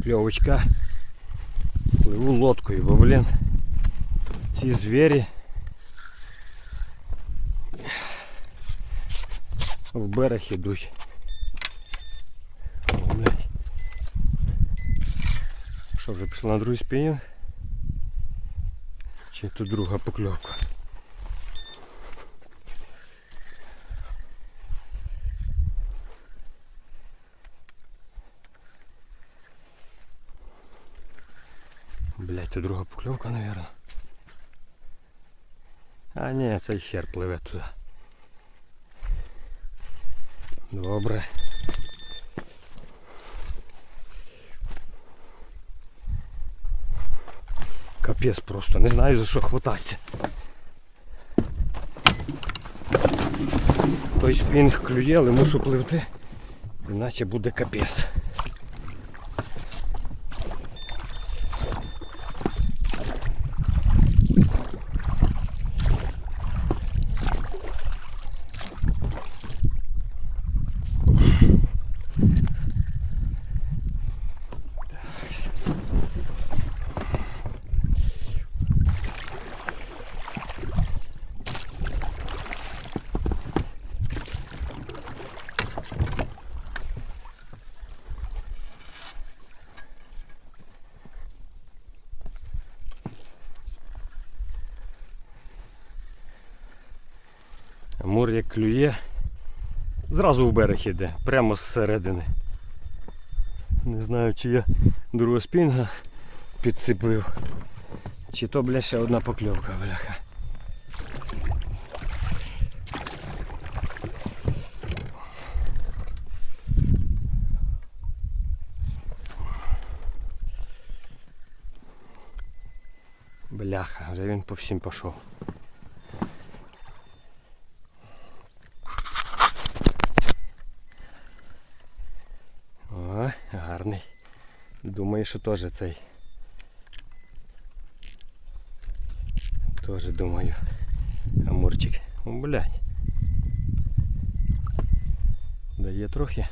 покльовочка. Пливу лодкою, бо, блін, ці звірі в берег ідуть. О, блядь. Що вже пішли на другий спінінг? Чи тут друга покльовка? Блять, тут друга покльовка, наверное. А ні, цей хер пливе туди. Добре. Капець просто, не знаю за що хвататися. Той спінг клює, але мушу пливти, іначе буде капець. Амур як клює, зразу в берег іде, прямо зсередини. Не знаю, чи я другого спінга підцепив, чи то, бля, ще одна покльовка, бляха. Бляха, вже він по всім пішов. О, гарний. Думаю, що теж цей. Теж думаю. Амурчик. О, блядь. Дає трохи.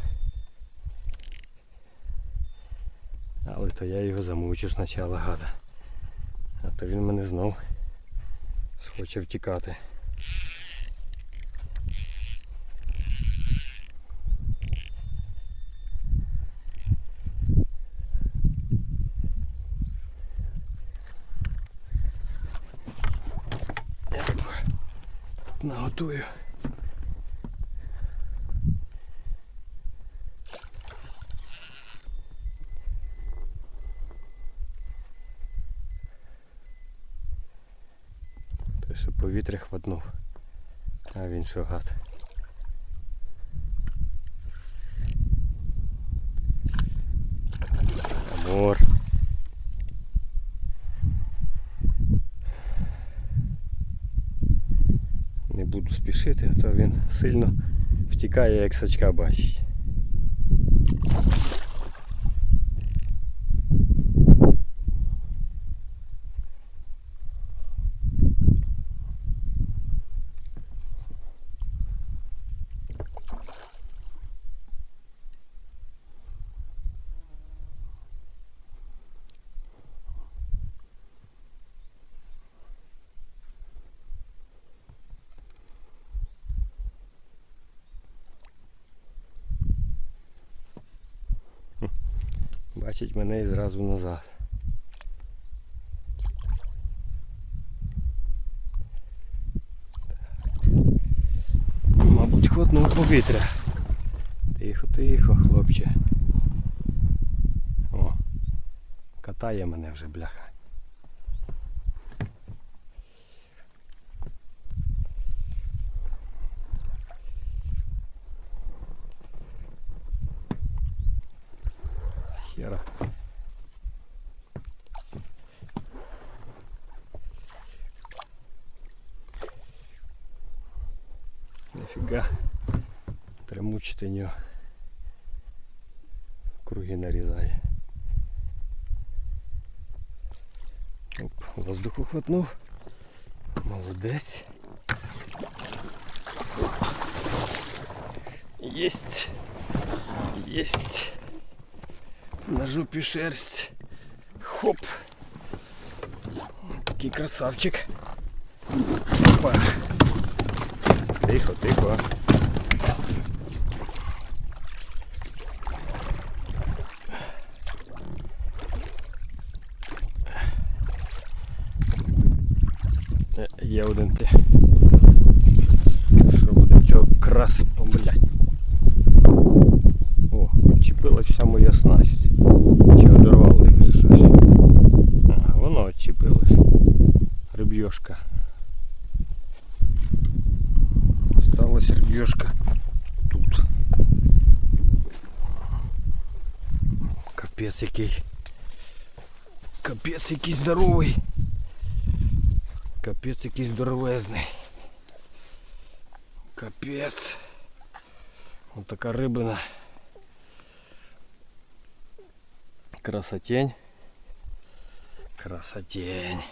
Але то я його замучу спочатку гада. А то він мене знов схоче втікати. Наготую. Те, що повітря хватнув. А він що гад. Амор. Не буду спішити, а то він сильно втікає, як сачка бачить. Бачить мене і зразу назад. Мабуть, хватнув повітря. Тихо, тихо, хлопче. О, катає мене вже бляха. Хера. Нафіга. Треба мучити нього. Круги нарізає. Оп, воздуху хватнув. Молодець. Єсть. Єсть. На жопі шерсть. Хоп. Такий красавчик. Опа. Тихо, тихо. Е, Є один ти. Що будемо цього красить, блядь. О, відчепилась вся моя снасть. Чи одорвало їх вже щось. Ага, воно відчепилось. Рибьошка. Осталась рибьошка тут. Капець який. Капець який здоровий. Капець який здоровезний. Капець. Ось така рибина. Красотень. Красотень.